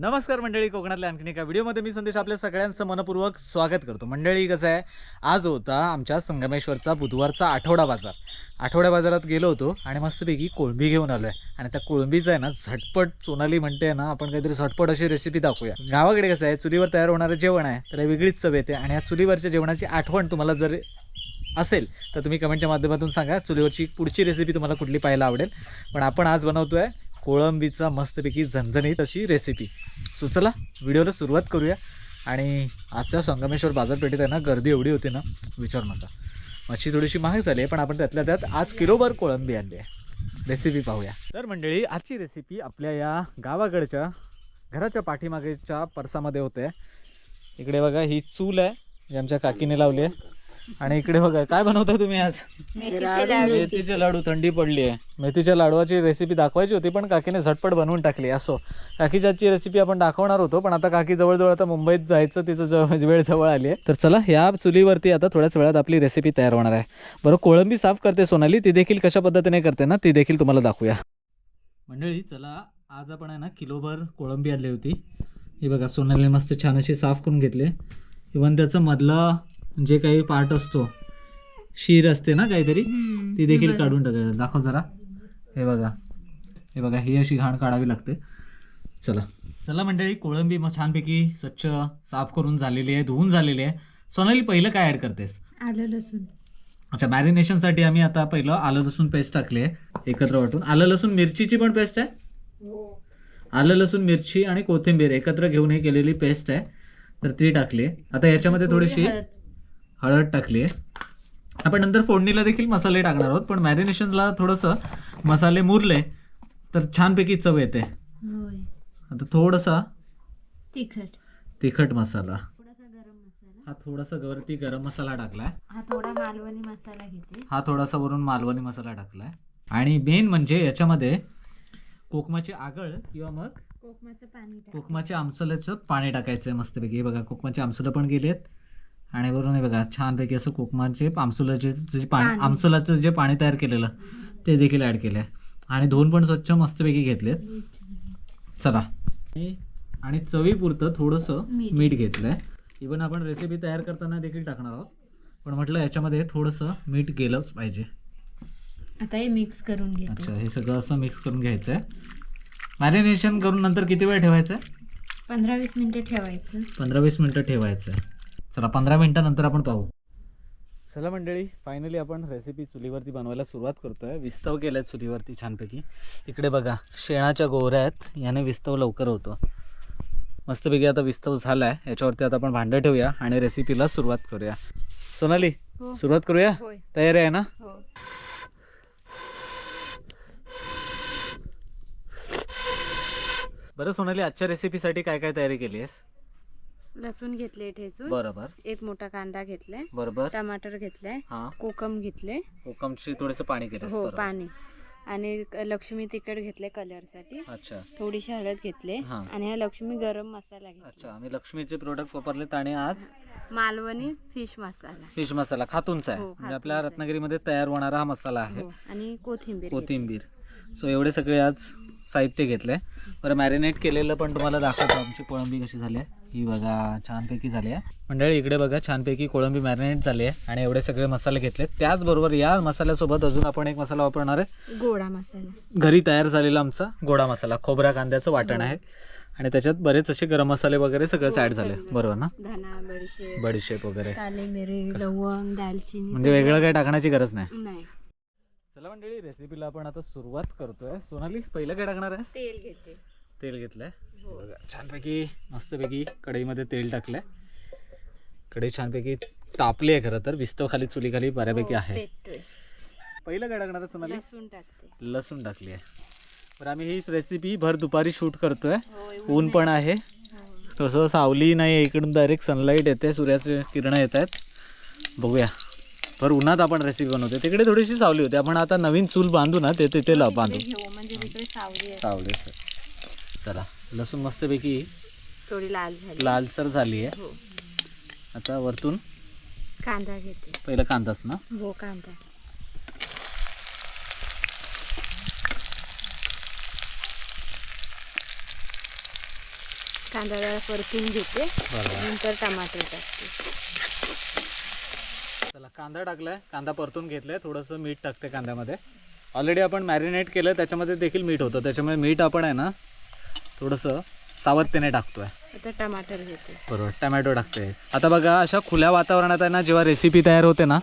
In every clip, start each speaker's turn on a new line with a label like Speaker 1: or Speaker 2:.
Speaker 1: नमस्कार मंडळी कोकणातल्या आणखीन एका व्हिडिओमध्ये मी संदेश आपल्या सगळ्यांचं मनपूर्वक स्वागत करतो. मंडळी कसं आहे? आज होता आमच्या संगमेश्वरचा बुधवारचा आठवडा बाजार. आठवड्या बाजारात गेलो होतो आणि मस्तपैकी कोळंबी घेऊन आलो आहे आणि त्या कोळंबीचं आहे ना झटपट सोनाली म्हणते ना आपण काहीतरी झटपट अशी रेसिपी दाखवूया. गावाकडे कसं आहे चुलीवर तयार होणारं जेवण आहे तर वेगळीच चव येते. आणि या चुलीवरच्या जेवणाची आठवण तुम्हाला जर असेल तर तुम्ही कमेंटच्या माध्यमातून सांगा. चुलीवरची पुढची रेसिपी तुम्हाला कुठली पाहायला आवडेल. पण आपण आज बनवतो आहे कोळंबीचा मस्तपैकी झणझणीत अशी रेसिपी सो चला व्हिडिओला सुरुवात करूया. आणि आजच्या संगमेश्वर बाजारपेठेत आहे ना गर्दी एवढी होती ना विचार नका. मच्छी थोडीशी महाग झाली आहे पण आपण त्यातल्या त्यात आज किलोभर कोळंबी आणली आहे. रेसिपी पाहूया. तर मंडळी आजची रेसिपी आपल्या या गावाकडच्या घराच्या पाठीमागेच्या परसामध्ये होते. इकडे बघा ही चूल आहे जी आमच्या काकीने लावली आहे. आणि इकडे बघा काय बनवताय तुम्ही आज? मेथीचे लाडू. थंडी पडली आहे. मेथीच्या लाडवाची रेसिपी दाखवायची होती पण काकीने झटपट बनवून टाकली असो. काकीच्याची रेसिपी आपण दाखवणार होतो पण आता काकी जवळजवळ आता मुंबईत जायचं तिचं जवळ वेळ जवळ आली आहे. तर चला या चुलीवरती आता थोड्याच वेळात आपली रेसिपी तयार होणार आहे. बरं कोळंबी साफ करते सोनाली ती देखील कशा पद्धतीने करते ना ती देखील तुम्हाला दाखवूया. मंडळी चला आज आपण आहे ना किलोभर कोळंबी आणली होती. ही बघा सोनालीने मस्त छान अशी साफ करून घेतली इवन त्याचं मधलं जे काही पार्ट असतो शीर असते ना काहीतरी ती देखील काढून टाकायचं. दाखव जरा. हे बघा. हे बघा ही अशी घाण काढावी लागते. चला. चला मंडळी कोळंबी मग छानपैकी स्वच्छ साफ करून झालेली आहे धुवून झालेली आहे. सोनाली पहिलं काय ॲड करतेस?
Speaker 2: आलं लसूण.
Speaker 1: अच्छा मॅरिनेशनसाठी आम्ही आता पहिलं आलं लसूण पेस्ट टाकली आहे एकत्र वाटून. आलं लसूण मिरचीची पण पेस्ट आहे? आलं लसूण मिरची आणि कोथिंबीर एकत्र घेऊन हे केलेली पेस्ट आहे. तर ती टाकली आहे. आता याच्यामध्ये थोडीशी
Speaker 2: हळद.
Speaker 1: टाकली आहे आपण नंतर फोडणीला देखील मसाले टाकणार आहोत पण मॅरिनेशनला थोडंसं मसाले मुरले तर छानपैकी चव येते. आता थोडासा
Speaker 2: तिखट.
Speaker 1: तिखट मसाला. हा थोडासा वरती गरम मसाला टाकलाय.
Speaker 2: हा थोडा मालवणी मसाला घेते.
Speaker 1: हा थोडासा वरून मालवणी मसाला टाकलाय. आणि मेन म्हणजे याच्यामध्ये कोकमाची आगळ किंवा मग
Speaker 2: कोकमाचं पाणी.
Speaker 1: कोकमाच्या आमसल्याचं पाणी टाकायचं आहे मस्तपैकी. हे बघा कोकमाचे आमसलं पण गेलेत. आणि वरून हे बघा छानपैकी असं कोकमाचे आमसुलाचे जे पाणी. आमसुलाचं जे पाणी तयार केलेलं ते देखील ॲड केलं आहे आणि धुवून पण स्वच्छ मस्तपैकी घेतलेत. चला. आणि- चवीपुरतं थोडंसं
Speaker 2: मीठ.
Speaker 1: घेतलं आहे इवन आपण रेसिपी तयार करताना देखील टाकणार आहोत. पण म्हटलं याच्यामध्ये थोडंसं मीठ गेलंच पाहिजे.
Speaker 2: आता हे मिक्स करून घेते.
Speaker 1: अच्छा हे सगळं असं मिक्स करून घ्यायचं आहे मॅरिनेशन करून नंतर किती वेळ ठेवायचं आहे
Speaker 2: पंधरा वीस मिनिटं ठेवायचं.
Speaker 1: पंधरा वीस मिनटं ठेवायचं आहे चला पंधरा मिनटानंतर आपण पाहू. चला मंडळी फायनली आपण रेसिपी चुलीवरती बनवायला सुरुवात करतोय. विस्तव केलं आहे चुलीवरती छानपैकी. इकडे बघा शेणाच्या गोवऱ्या आहेत. याने विस्तव लवकर होतो. मस्तपैकी आता विस्तव झाला आहे याच्यावरती आता आपण भांडं ठेवूया आणि रेसिपीला सुरुवात करूया. सोनाली
Speaker 2: हो.
Speaker 1: सुरुवात करूया? तयारी आहे ना?
Speaker 2: हो.
Speaker 1: बरं सोनाली आजच्या रेसिपीसाठी काय काय तयारी केली आहेस?
Speaker 2: लसूण घेतले ठेचून.
Speaker 1: बरोबर.
Speaker 2: एक मोठा कांदा घेतलाय.
Speaker 1: बरोबर.
Speaker 2: टमाटर घेतलाय.
Speaker 1: हां.
Speaker 2: कोकम घेतले
Speaker 1: कोकमची थोडंसं पाणी केलं
Speaker 2: हो पाणी. आणि क- लक्ष्मी तिखट घेतले कलरसाठी.
Speaker 1: अच्छा.
Speaker 2: थोडीशी हळद घेतले
Speaker 1: हा.
Speaker 2: आणि हा लक्ष्मी गरम मसाला घेतला
Speaker 1: अच्छा आम्ही लक्ष्मीचे प्रोडक्ट वापरलेत आणि आज?
Speaker 2: मालवणी फिश मसाला.
Speaker 1: फिश मसाला खातूनचा आहे.
Speaker 2: हो,
Speaker 1: म्हणजे आपल्या
Speaker 2: खातूनचा आहे.
Speaker 1: रत्नागिरीमध्ये तयार होणारा हा मसाला आहे.
Speaker 2: हो आणि कोथिंबीर घेतली.
Speaker 1: कोथिंबीर सो एवढे सगळे आज साहित्य घेतलंय. बरं मॅरिनेट केलेलं पण तुम्हाला दाखवतो. आमची कोळंबी कशी झाली आहे. ही बघा छानपैकी झाली आहे. मंडळी इकडे बघा छानपैकी कोळंबी मॅरिनेट झाली आहे आणि एवढे सगळे मसाले घेतले त्याचबरोबर या मसाल्यासोबत अजून आपण एक मसाला वापरणार आहे.
Speaker 2: गोडा मसाला.
Speaker 1: घरी तयार झालेला आमचा गोडा मसाला. खोबरा कांद्याचं वाटण आहे. आणि त्याच्यात बरेच असे गरम मसाले वगैरे सगळंच
Speaker 2: हो,
Speaker 1: ऍड झाले.
Speaker 2: सगळं.
Speaker 1: बरोबर ना?
Speaker 2: बडीशेप.
Speaker 1: वगैरे.
Speaker 2: लवंग दालचिनी
Speaker 1: म्हणजे. वेगळं काही टाकण्याची गरज नाही. चला मंडळी रेसिपीला आपण आता सुरुवात करतोय. सोनाली पहिलं काय टाकणार आहे
Speaker 2: तेल घेते.
Speaker 1: तेल घेतलंय?
Speaker 2: हो.
Speaker 1: बघा, छानपैकी मस्तपैकी कढईमध्ये तेल टाकलंय. कढई छानपैकी तापली आहे खरं तर. विस्तव खाली चुली खाली बऱ्यापैकी
Speaker 2: हो,
Speaker 1: आहे. पहिलं काय टाकणार आहे सोनाली?
Speaker 2: लसूण टाकते.
Speaker 1: लसूण टाकली आहे. बरं आम्ही ही रेसिपी भर दुपारी शूट करतोय.
Speaker 2: हो,
Speaker 1: ऊन पण आहे. तसं सावली नाही आहे, इकडून डायरेक्ट सनलाईट येते सूर्याचे किरणं येत आहेत. बघूया. भर उन्हात आपण रेसिपी बनवते तिकडे थोडीशी सावली होती. आपण आता नवीन चूल बांधू ना ते तिथे बांधू.
Speaker 2: म्हणजे सावली
Speaker 1: चला लसूण मस्तपैकी
Speaker 2: थोडी लाल झाली.
Speaker 1: लालसर झाली आहे.
Speaker 2: हो.
Speaker 1: आता वरतून
Speaker 2: कांदा घेते.
Speaker 1: पहिला कांदाच ना?
Speaker 2: हो कांदा. कांदा परतून घेते. नंतर टमाटर टाकते.
Speaker 1: चला कांदा टाकलाय. कांदा परतून घेतलाय. थोडंसं मीठ टाकते कांद्यामध्ये. ऑलरेडी आपण मॅरिनेट केलं त्याच्यामध्ये देखील मीठ होतं. त्याच्यामुळे मीठ आपण आहे ना थोडंसं सावधतेने टाकतोय.
Speaker 2: आता टमाटर घेते.
Speaker 1: बरोबर टमॅटो टाकते आता बघा अशा खुल्या वातावरणात आहे ना जेव्हा रेसिपी तयार होते ना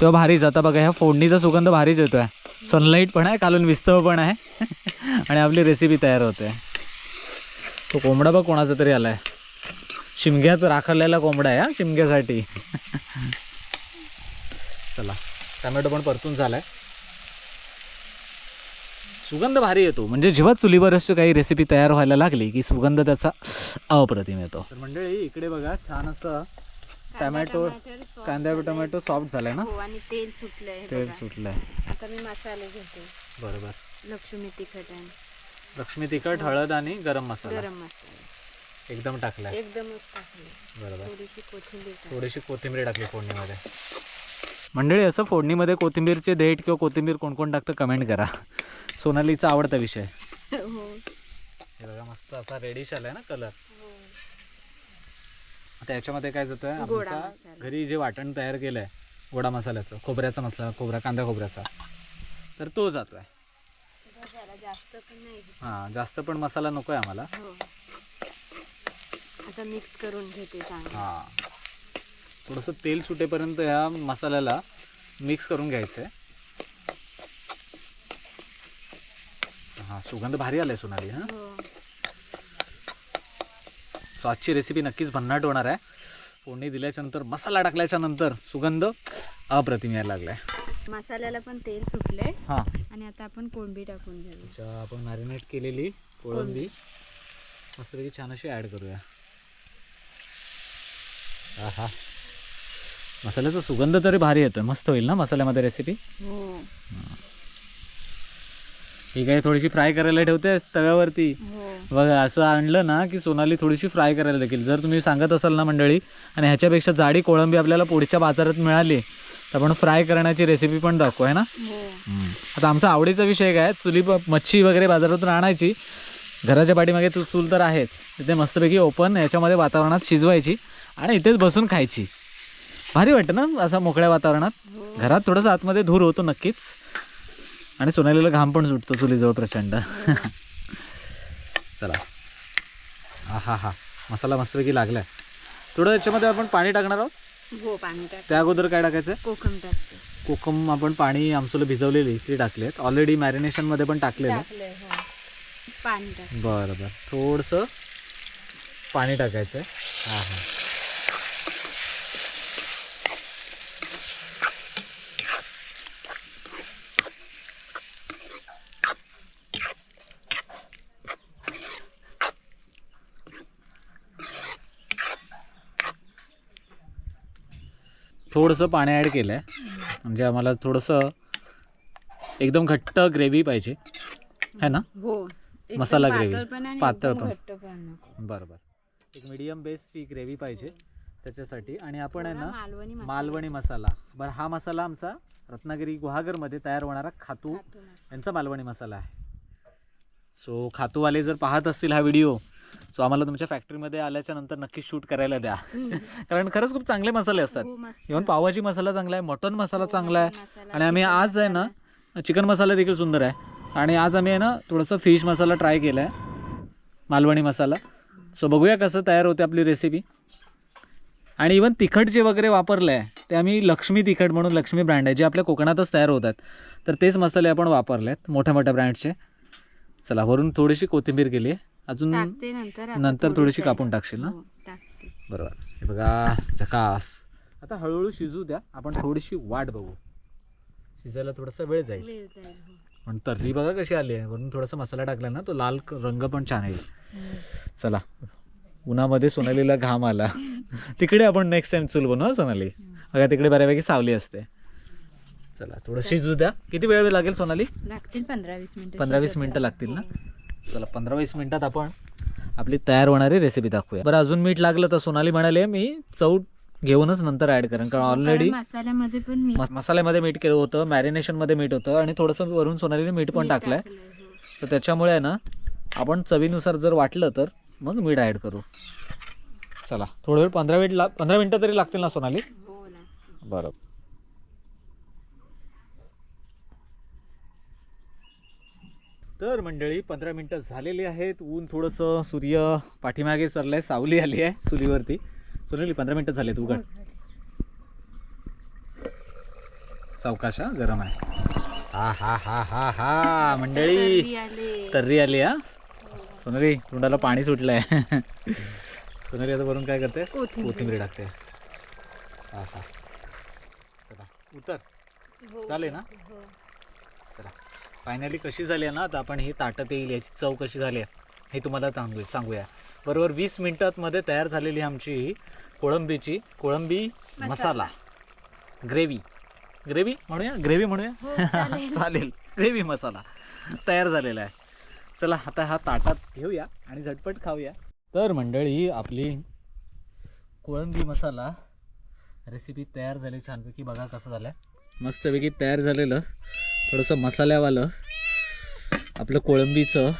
Speaker 1: तेव्हा भारीच. आता बघा ह्या फोडणीचा सुगंध भारीच येतोय. सनलाईट पण आहे खालून विस्तव पण आहे. आणि आपली रेसिपी तयार होते. तो कोंबडा बघ कोणाचा तरी आलाय. शिमग्यात राखलेला कोंबडा आहे हा शिमग्यासाठी. चला टमॅटो पण परतून झालाय. सुगंध भारी येतो. म्हणजे जेव्हा चुलीवर अशी काही रेसिपी तयार व्हायला लागली की सुगंध त्याचा अप्रतिम येतो. तर मंडळी इकडे बघा छान असं टमॅटो कांदा टमॅटो सॉफ्ट झालाय ना?
Speaker 2: हो आणि तेल सुटलंय
Speaker 1: तेल. सुटलंय.
Speaker 2: आता मी मसाले घेते.
Speaker 1: बरोबर.
Speaker 2: लक्ष्मी तिखट आणि
Speaker 1: लक्ष्मी तिखट हळद आणि गरम मसाला.
Speaker 2: गरम मसाला.
Speaker 1: एकदम टाकलाय.
Speaker 2: एकदमच टाकले
Speaker 1: बरोबर.
Speaker 2: थोडीशी कोथिंबीर.
Speaker 1: थोडीशी कोथिंबीर टाकली फोडणीमध्ये. मंडळी असं फोडणीमध्ये कोथिंबीरचे देठ किंवा कोथिंबीर कोण कोण टाकतं कमेंट करा. सोनालीचा आवडता विषय.
Speaker 2: हो.
Speaker 1: हे बघा मस्त असा रेडिश आलाय ना कलर
Speaker 2: हो.
Speaker 1: आता याच्यामध्ये काय आमचा
Speaker 2: मसाला.
Speaker 1: घरी जे वाटण तयार केलंय गोडा मसाल्याचं खोबऱ्याचा मसाला खोबरा कांदा खोबऱ्याचा तर तो जातोय. हां जास्त पण मसाला नको आहे आम्हाला.
Speaker 2: हो. आता मिक्स करून घेते
Speaker 1: हां. थोडंसं तेल सुटेपर्यंत ह्या मसाल्याला मिक्स करून घ्यायचं आहे हां सुगंध भारी आलाय सोनाली हां?
Speaker 2: हो.
Speaker 1: सो आजची रेसिपी नक्कीच भन्नाट होणार आहे. फोडणी दिल्याच्या नंतर मसाला टाकल्याच्या नंतर सुगंध अप्रतिम यायला लागलाय.
Speaker 2: मसाल्याला पण तेल सुटलंय.
Speaker 1: हां.
Speaker 2: आणि आता आपण कोळंबी टाकून घेऊ
Speaker 1: अच्छा आपण मॅरिनेट केलेली कोळंबी. मस्तपैकी छान अशी ॲड करूया. हा मसाल्याचा सुगंध तरी भारी येतोय मस्त होईल ना मसाल्यामध्ये रेसिपी
Speaker 2: हो.
Speaker 1: ही. काही थोडीशी फ्राय करायला ठेवतेस तव्यावरती.
Speaker 2: हो.
Speaker 1: बघा असं आणलं ना की सोनाली थोडीशी फ्राय करायला देखील. जर तुम्ही सांगत असाल ना मंडळी आणि ह्याच्यापेक्षा जाडी कोळंबी आपल्याला पुढच्या बाजारात मिळाली तर आपण फ्राय करण्याची रेसिपी पण दाखवू आहे ना?
Speaker 2: हो.
Speaker 1: आता आमचा आवडीचा विषय काय चुली मच्छी वगैरे बाजारातून आणायची. घराच्या पाठीमागे तू चूल तर आहेच. तिथे मस्तपैकी ओपन याच्यामध्ये वातावरणात शिजवायची आणि इथेच बसून खायची. भारी वाटतं ना असं मोकळ्या वातावरणात. घरात थोडंसं आतमध्ये धूर होतो नक्कीच. आणि सोनालीला घाम पण सुटतो चुलीजवळ प्रचंड. चला. हा हा. हा मसाला मस्तपैकी लागलाय. थोडं याच्यामध्ये आपण पाणी टाकणार आहोत?
Speaker 2: हो पाणी टाक.
Speaker 1: त्या अगोदर काय टाकायचं?
Speaker 2: कोकम टाकते
Speaker 1: कोकम आपण पाणी आमचं भिजवलेली ती टाकलेत ऑलरेडी मॅरिनेशनमध्ये पण टाकलेलं.
Speaker 2: हो. पाणी
Speaker 1: बरं बरं. थोडंसं पाणी टाकायचं आहे. हां हां थोडंसं पाणी ॲड केलं आहे म्हणजे आम्हाला थोडंसं एकदम घट्ट ग्रेव्ही पाहिजे. है ना?
Speaker 2: हो.
Speaker 1: मसाला gravy.
Speaker 2: पातळ पण आणि
Speaker 1: पातळ
Speaker 2: एकदम
Speaker 1: पण.
Speaker 2: घट्ट पण नको.
Speaker 1: बरं बरं एक मीडियम बेसची ग्रेव्ही पाहिजे त्याच्यासाठी. आणि आपण आहे ना
Speaker 2: मालवणी मसाला.
Speaker 1: बरं हा मसाला आमचा रत्नागिरी गुहागरमध्ये तयार होणारा खातू. यांचा मालवणी मसाला आहे. सो खातूवाले जर पाहत असतील हा व्हिडिओ सो आम्हाला तुमच्या फॅक्टरीमध्ये आल्याच्यानंतर नक्की शूट करायला द्या. कारण खरंच खूप चांगले मसाले असतात.
Speaker 2: हो.
Speaker 1: इव्हन पावाची मसाला चांगला आहे मटन मसाला
Speaker 2: हो,
Speaker 1: चांगला आहे. आणि आम्ही आज आहे ना. चिकन मसाला देखील सुंदर आहे. आणि आज आम्ही आहे ना थोडंसं फिश मसाला ट्राय केला आहे मालवणी मसाला. सो बघूया कसं तयार होते आपली रेसिपी आणि इवन तिखट जे वगैरे वापरलं आहे ते आम्ही लक्ष्मी तिखट म्हणून लक्ष्मी ब्रँड आहे जे आपल्या कोकणातच तयार होतात. तर तेच मसाले आपण वापरले आहेत मोठ्या मोठ्या ब्रँडचे चला वरून थोडीशी कोथिंबीर गेली आहे अजून
Speaker 2: टाकते नंतर आता
Speaker 1: नंतर
Speaker 2: थोडी
Speaker 1: थोडीशी. कापून टाकशील ना?
Speaker 2: हो, टाकते.
Speaker 1: बरोबर. हे बघा झकास आता हळूहळू शिजू द्या. आपण थोडीशी वाट बघू. शिजायला थोडासा वेळ जाईल.
Speaker 2: वेळ जाईल हो.
Speaker 1: पण तर्री बघा कशी आली आहे. वरून थोडासा मसाला टाकला ना तो लाल क- रंग पण छान येईल. चला. उन्हामध्ये सोनालीला घाम आला. तिकडे आपण नेक्स्ट टाइम चूल बनवू हं सोनाली? बघा तिकडे बऱ्यापैकी सावली असते. चला थोडं शिजू द्या. किती वेळ लागेल सोनाली?
Speaker 2: लागतील पंधरा वीस मिनिटं
Speaker 1: पंधरा वीस
Speaker 2: शिजत
Speaker 1: मिनिटं. लागतील ना?
Speaker 2: हो.
Speaker 1: चला पंधरा वीस मिनिटात आपण आपली तयार होणारी रेसिपी दाखवूया. बरं अजून मीठ लागलं तर सोनाली म्हणाले मी चव घेऊनच नंतर ऍड करेन कारण ऑलरेडी
Speaker 2: मसाल्यामध्ये पण मी
Speaker 1: मसाल्यामध्ये मीठ केलं होतं मॅरिनेशनमध्ये मीठ होतं आणि थोडंसं वरून सोनालीने मीठ पण टाकलंय. तर त्याच्यामुळे ना आपण चवीनुसार जर वाटलं तर मग मीठ ॲड करू. चला थोडा वेळ पंधरा मिनिट ला पंधरा मिनटं तरी लागतील ना सोनाली?
Speaker 2: हो ना
Speaker 1: बरं तर मंडळी पंधरा मिनटं झालेली आहेत. ऊन थोडंसं सूर्य पाठीमागे सरलंय सावली आली आहे चुलीवरती सोनाली पंधरा मिनटं झालेत उघड. सावकाश हा गरम आहे. हा हा हा हा हा मंडळी.
Speaker 2: तर्री आले.
Speaker 1: आली हा? सोनाली तोंडाला पाणी सुटलंय. सोनाली आता वरून काय करते
Speaker 2: कोथिंबीर.
Speaker 1: टाकते. हा हा. चला उतर.
Speaker 2: हो.
Speaker 1: चालेल ना
Speaker 2: हो.
Speaker 1: फायनली कशी झाली आहे ना आता आपण ही ताटत येईल याची चव कशी झाली आहे हे तुम्हाला सांगू सांगूया. बरोबर वीस मिनिटांमध्ये तयार झालेली आमची ही कोळंबीची कोळंबी मसाला. ग्रेव्ही. ग्रेव्ही म्हणूया? ग्रेव्ही म्हणूया?
Speaker 2: हो, चालेल.
Speaker 1: ग्रेव्ही मसाला तयार झालेला आहे. चला आता हा ताटात घेऊया आणि झटपट खाऊया. तर मंडळी आपली कोळंबी मसाला रेसिपी तयार झाली. छानपैकी बघा कसं झालं आहे मस्तपैकी तयार झालेलं. थोडंसं मसाल्यावालं आपलं कोळंबीचं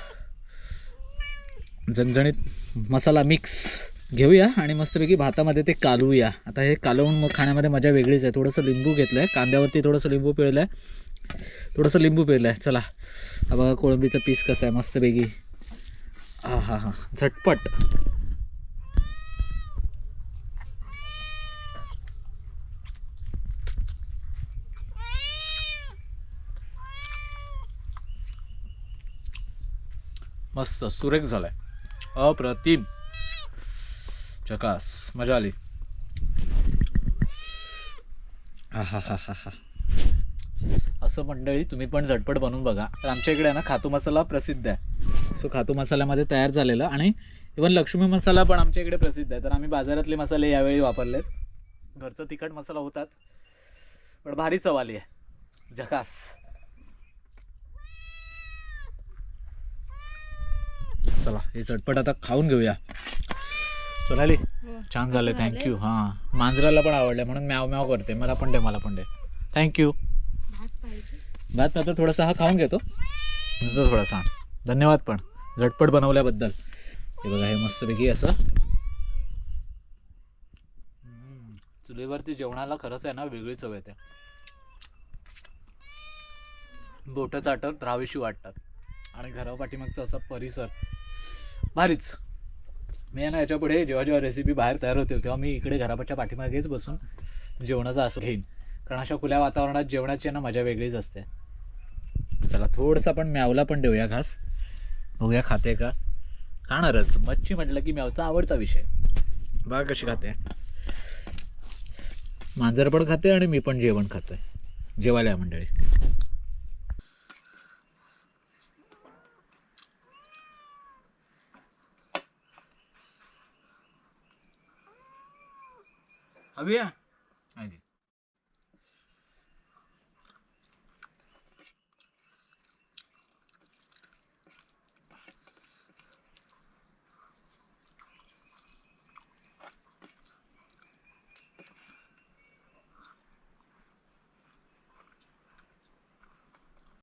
Speaker 1: झणझणीत मसाला मिक्स घेऊया आणि मस्तपैकी भातामध्ये ते कालवूया. आता हे कालवून मग खाण्यामध्ये मजा वेगळीच आहे. थोडंसं लिंबू घेतलं आहे कांद्यावरती थोडंसं लिंबू पिळलं आहे थोडंसं लिंबू पिळलं आहे चला. हा बघा कोळंबीचं पीस कसं आहे. मस्तपैकी. हां हां हां झटपट. मस्त सुरेख झालाय. अप्रतिम. चकास मजा आली. हा हा हा हा हा. असं मंडळी तुम्ही पण झटपट बनवून बघा. तर आमच्या इकडे आहे ना खातू मसाला प्रसिद्ध आहे. सो खातू मसाल्यामध्ये तयार झालेलं आणि इवन लक्ष्मी मसाला पण आमच्या इकडे प्रसिद्ध आहे. तर आम्ही बाजारातले मसाले यावेळी वापरलेत. घरचा तिखट मसाला होताच. पण भारी चव आली आहे. झकास चला हे झटपट आता खाऊन घेऊया. सोनाली
Speaker 2: हो.
Speaker 1: छान झालं? थँक्यू हां. मांजराला पण आवडलं म्हणून म्याव म्याव करते. मला पण दे मला पण दे. थँक्यू
Speaker 2: भात
Speaker 1: आता थोडासा हा खाऊन घेतो. नंतर थोडासा. धन्यवाद पण. झटपट बनवल्याबद्दल. हे बघा हे मस्तपैकी असं. चुलीवरती जेवणाला खरंच आहे ना वेगळी चव येते. बोटं चाटत राहावीशी वाटतात. आणि घरापाठीमागचा असा परिसर. भारीच. मी ना याच्यापुढे जेव्हा जेव्हा रेसिपी बाहेर तयार होतील तेव्हा मी इकडे घरापाच्या पाठीमागेच बसून जेवणाचा असं घेईन. कारण अशा खुल्या वातावरणात जेवणाची ना मजा वेगळीच असते. चला थोडंसं आपण म्यावला पण देऊया घास बघूया खाते का? खाणारच. मच्छी म्हटलं की म्यावचा आवडता विषय. बघा कशी खाते. मांजर पण खाते आणि मी पण जेवण खातोय. जेवायला या मंडळी. अभिया आहे?